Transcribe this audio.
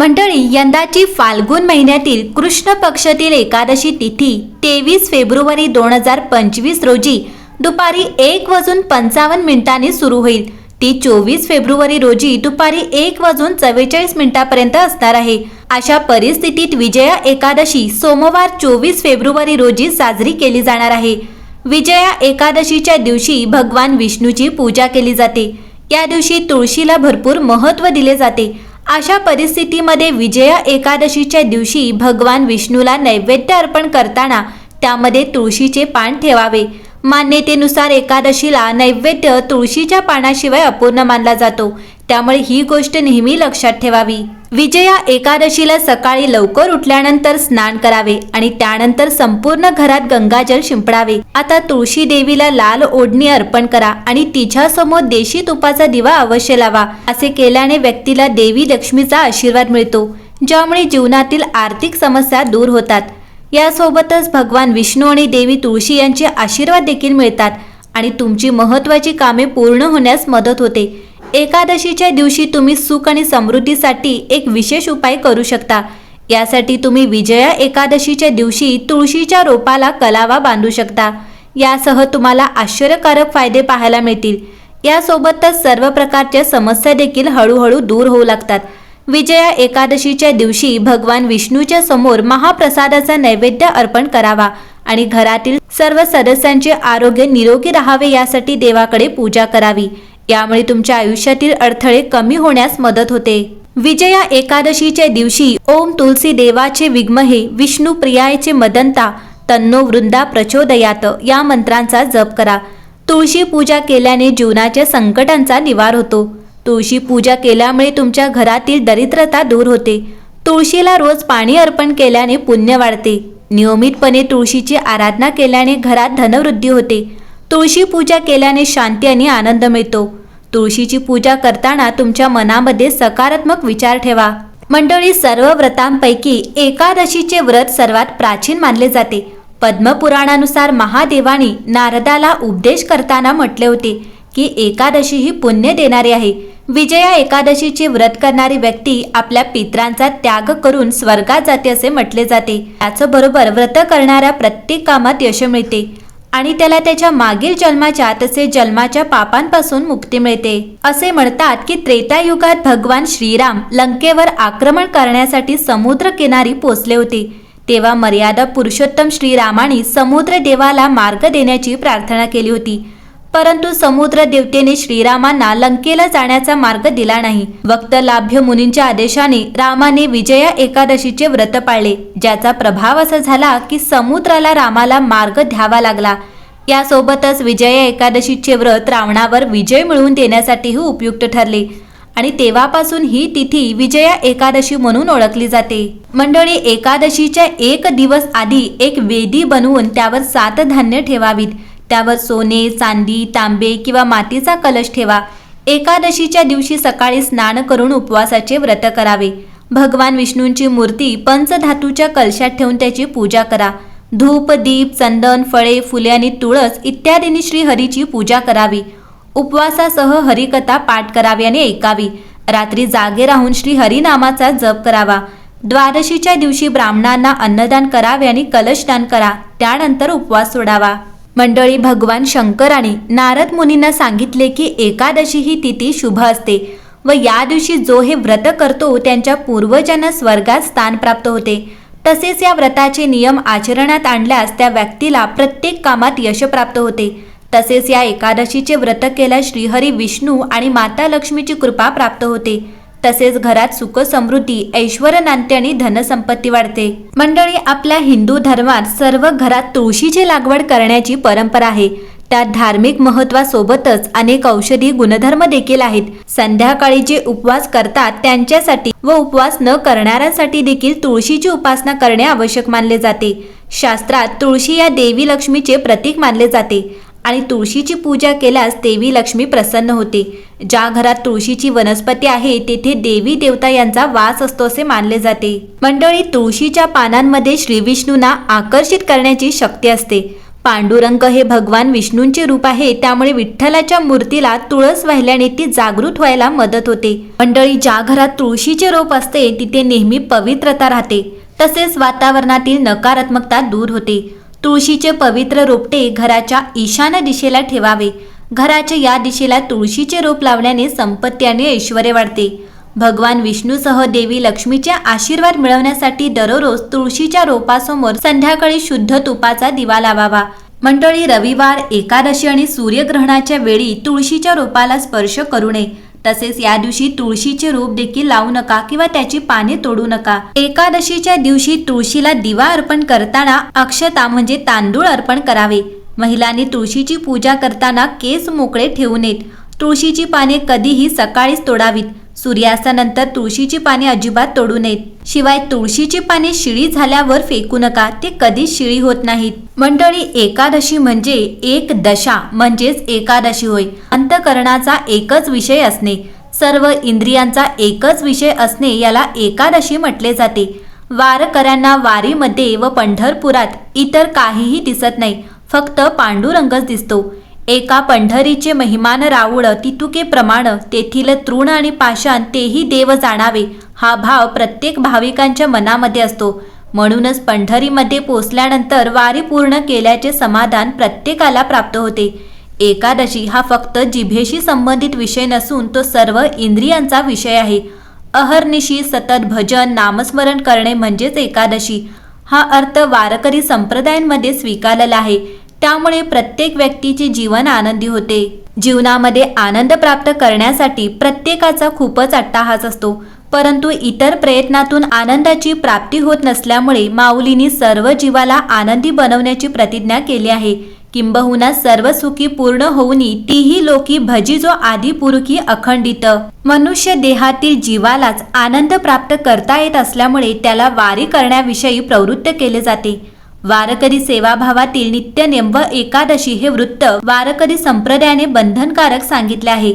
मंडळी यंदाची फाल्गुन महिन्यातील कृष्ण पक्षातील एकादशी तिथी तेवीस फेब्रुवारी दोन हजार पंचवीस रोजी दुपारी एक वाजून पंचावन्न मिनिटांनी सुरू होईल. ती चोवीस फेब्रुवारी रोजी दुपारी एक वाजून चव्वेचाळीस मिनिटापर्यंत असणार आहे. अशा परिस्थितीत विजया एकादशी सोमवार चोवीस फेब्रुवारी रोजी साजरी केली जाणार आहे. विजया एकादशीच्या दिवशी भगवान विष्णूची पूजा केली जाते. या दिवशी तुळशीला भरपूर महत्त्व दिले जाते. अशा परिस्थितीमध्ये विजया एकादशीच्या दिवशी भगवान विष्णूला नैवेद्य अर्पण करताना त्यामध्ये तुळशीचे पान ठेवावे. मान्यतेनुसार एकादशीला नैवेद्य तुळशीच्या पानाशिवाय अपूर्ण मानला जातो. त्यामुळे ही गोष्ट नेहमी लक्षात ठेवावी. विजया एकादशीला सकाळी लवकर उठल्यानंतर स्नान करावे आणि त्यानंतर संपूर्ण घरात गंगाजल शिंपडावे. आता तुळशी देवीला लाल ओढणी अर्पण करा आणि तिच्या समोर देशी तुपाचा दिवा अवश्य लावा. असे केल्याने व्यक्तीला देवी लक्ष्मीचा आशीर्वाद मिळतो ज्यामुळे जीवनातील आर्थिक समस्या दूर होतात. यासोबतच भगवान विष्णू आणि देवी तुळशी यांचे आशीर्वाद देखील मिळतात आणि तुमची महत्त्वाची कामे पूर्ण होण्यास मदत होते. एकादशीच्या दिवशी तुम्ही सुख आणि समृद्धीसाठी एक विशेष उपाय करू शकता. यासाठी तुम्ही विजया एकादशीच्या दिवशी तुळशीच्या रोपाला कलावा बांधू शकता. यासह तुम्हाला आश्चर्यकारक फायदे पाहायला मिळतील. यासोबतच सर्व प्रकारच्या समस्या देखील हळूहळू दूर होऊ लागतात. विजया एकादशीच्या दिवशी भगवान विष्णूच्या समोर महाप्रसादाचा नैवेद्य अर्पण करावा आणि घरातील सर्व सदस्यांचे आरोग्य निरोगी राहावे यासाठी देवाकडे पूजा करावी. यामुळे तुमच्या आयुष्यातील अडथळे कमी होण्यास मदत होते. विजया एकादशीच्या दिवशी ओम तुलसी देवाचे विग्महे विष्णू प्रियायचे मदंता तन्नो वृंदा प्रचोदयात. या मंत्रांचा जप करा. तुळशी पूजा केल्याने जीवनाच्या संकटांचा निवार होतो. तुळशी पूजा केल्यामुळे तुमच्या घरातील दरिद्रता दूर होते. तुळशीला रोज पाणी अर्पण केल्याने पुण्य वाढते. नियमितपणे तुळशीची आराधना केल्याने घरात धनवृद्धी होते. तुळशी पूजा केल्याने शांती आणि आनंद मिळतो. तुळशीची पूजा करताना तुमच्या मनामध्ये सकारात्मक विचार ठेवा. मंडळी सर्व व्रतांपैकी एकादशीचे व्रत सर्वात प्राचीन मानले जाते. पद्मपुराणानुसार महादेवानी नारदाला उपदेश करताना म्हटले होते की एकादशी ही पुण्य देणारी आहे. विजया एकादशीचे व्रत करणारी व्यक्ती आपल्या पित्रांचा त्याग करून स्वर्गात जाते असे म्हटले जाते. त्याचबरोबर व्रत करणाऱ्या प्रत्येक कामात यश मिळते. आणि त्याला त्याच्या मागील जन्माच्या तसेच जन्माच्या पापांपासून मुक्ती मिळते. असे म्हणतात की त्रेतायुगात भगवान श्रीराम लंकेवर आक्रमण करण्यासाठी समुद्र किनारी पोचले होते. तेव्हा मर्यादा पुरुषोत्तम श्रीरामाने समुद्र देवाला मार्ग देण्याची प्रार्थना केली होती. परंतु समुद्र देवतेने श्रीरामांना लंकेला जाण्याचा मार्ग दिला नाही. वक्त लाभ्य मुनींच्या आदेशाने रामाने विजया एकादशीचे व्रत पाळले. ज्याचा प्रभाव असा झाला की समुद्राला रामाला मार्ग द्यावा लागला. यासोबतच विजया एकादशीचे व्रत रावणावर विजय मिळवून देण्यासाठीही उपयुक्त ठरले. आणि तेव्हापासून ही तिथी विजया एकादशी म्हणून ओळखली जाते. मंडळी एकादशीच्या एक दिवस आधी एक वेदी बनवून त्यावर सात धान्य ठेवावीत. त्यावर सोने चांदी तांबे किंवा मातीचा कलश ठेवा. एकादशीच्या दिवशी सकाळी स्नान करून उपवासाचे व्रत करावे. भगवान विष्णूंची मूर्ती पंचधातूच्या कलशात ठेवून त्याची पूजा करा. धूप दीप चंदन फळे फुले आणि तुळस इत्यादींनी श्रीहरीची पूजा करावी. उपवासासह हरिकथा पाठ करावी आणि ऐकावी. रात्री जागे राहून श्री हरिनामाचा जप करावा. द्वादशीच्या दिवशी ब्राह्मणांना अन्नदान करावे आणि कलशदान करा. त्यानंतर उपवास सोडावा. मंडळी भगवान शंकराने नारद मुनींना सांगितले की एकादशी ही तिथी शुभ असते व या दिवशी जो हे व्रत करतो त्यांच्या पूर्वजांना स्वर्गात स्थान प्राप्त होते. तसेच या व्रताचे नियम आचरणात आणल्यास त्या व्यक्तीला प्रत्येक कामात यश प्राप्त होते. तसेच या एकादशीचे व्रत केल्यास श्रीहरी विष्णू आणि माता लक्ष्मीची कृपा प्राप्त होते. तसेच घरात सुख समृद्धी ऐश्वर नांदते आणि धनसंपत्ती वाढते. मंडळी आपल्या हिंदू धर्मात सर्व घरात तुळशीची लागवड करण्याची परंपरा आहे. त्यात धार्मिक महत्वासोबतच अनेक औषधी गुणधर्म देखील आहेत. संध्याकाळी जे उपवास करतात त्यांच्यासाठी व उपवास न करणाऱ्यांसाठी देखील तुळशीची उपासना करणे आवश्यक मानले जाते. शास्त्रात तुळशी या देवी लक्ष्मीचे प्रतीक मानले जाते आणि तुळशीची पूजा केल्यास देवी लक्ष्मी प्रसन्न होते. ज्या घरात तुळशीची वनस्पती आहे तेथे देवी देवता यांचा वास असतो असे मानले जाते. मंडळी तुळशीच्या पानांमध्ये श्रीविष्णूंना आकर्षित करण्याची शक्ती असते. पांडुरंग हे भगवान विष्णूंचे रूप आहे त्यामुळे विठ्ठलाच्या मूर्तीला तुळस वाहिल्याने ती जागृत व्हायला मदत होते. मंडळी ज्या घरात तुळशीचे रोप असते तिथे नेहमी पवित्रता राहते. तसेच वातावरणातील नकारात्मकता दूर होते. तुळशीचे पवित्र रोपटे घराच्या ईशान्य दिशेला ठेवावे. घराच्या या दिशेला तुळशीचे रोप लावल्याने संपत्ती आणि ऐश्वर वाढते. भगवान विष्णूसह देवी लक्ष्मीचे आशीर्वाद मिळवण्यासाठी दररोज तुळशीच्या रोपासमोर संध्याकाळी शुद्ध तुपाचा दिवा लावावा. मंडळी रविवार एकादशी आणि सूर्यग्रहणाच्या वेळी तुळशीच्या रोपाला स्पर्श करू नये. तसेच या दिवशी तुळशीचे रोप देखील लावू नका किंवा त्याची पाने तोडू नका. एकादशीच्या दिवशी तुळशीला दिवा अर्पण करताना अक्षता म्हणजे तांदूळ अर्पण करावे. महिलांनी तुळशीची पूजा करताना केस मोकळे ठेवू नयेत तुळशीची पाने कधीही सकाळीच तोडावीत. सूर्यास्तानंतर तुळशीची पाने अजिबात तोडू नयेत. शिवाय तुळशीची पाने शिळी झाल्यावर फेकू नका ते कधीच शिळी होत नाहीत. मंडळी एकादशी म्हणजे एक दशा म्हणजेच एकादशी होय. अंतकरणाचा एकच विषय असणे. सर्व इंद्रियांचा एकच विषय असणे याला एकादशी म्हटले जाते. वारकऱ्यांना वारीमध्ये व पंढरपुरात इतर काहीही दिसत नाही. फक्त पांडुरंगच दिसतो. एका पंढरीचे महिमान राऊळ तितुके प्रमाण तेथील तृण आणि पाषाण तेही देव जाणावे हा भाव प्रत्येक भाविकांच्या मनामध्ये असतो. म्हणूनच पंढरीमध्ये पोचल्यानंतर वारी पूर्ण केल्याचे समाधान प्रत्येकाला प्राप्त होते. एकादशी हा फक्त जिभेशी संबंधित विषय नसून तो सर्व इंद्रियांचा विषय आहे. अहर्निशी सतत भजन नामस्मरण करणे म्हणजेच एकादशी. हा अर्थ वारकरी संप्रदायांमध्ये स्वीकारलेला आहे. त्यामुळे प्रत्येक व्यक्तीचे जीवन आनंदी होते. जीवनामध्ये आनंद प्राप्त करण्यासाठी प्रत्येकाचा खूपच अट्टाहास असतो. परंतु इतर प्रयत्नातून आनंदाची प्राप्ती होत नसल्यामुळे माऊलींनी सर्व जीवाला आनंदी बनवण्याची प्रतिज्ञा केली आहे. किंबहुना सर्व सुखी पूर्ण होऊनी तीही लोकी भजी जो आधी पुरुखी अखंडित. मनुष्य देहातील जीवालाच आनंद प्राप्त करता येत असल्यामुळे त्याला वारी करण्याविषयी प्रवृत्त केले जाते. वारकरी सेवाभावातील नित्यनेम व एकादशी हे वृत्त वारकरी संप्रदायाने बंधनकारक सांगितले आहे.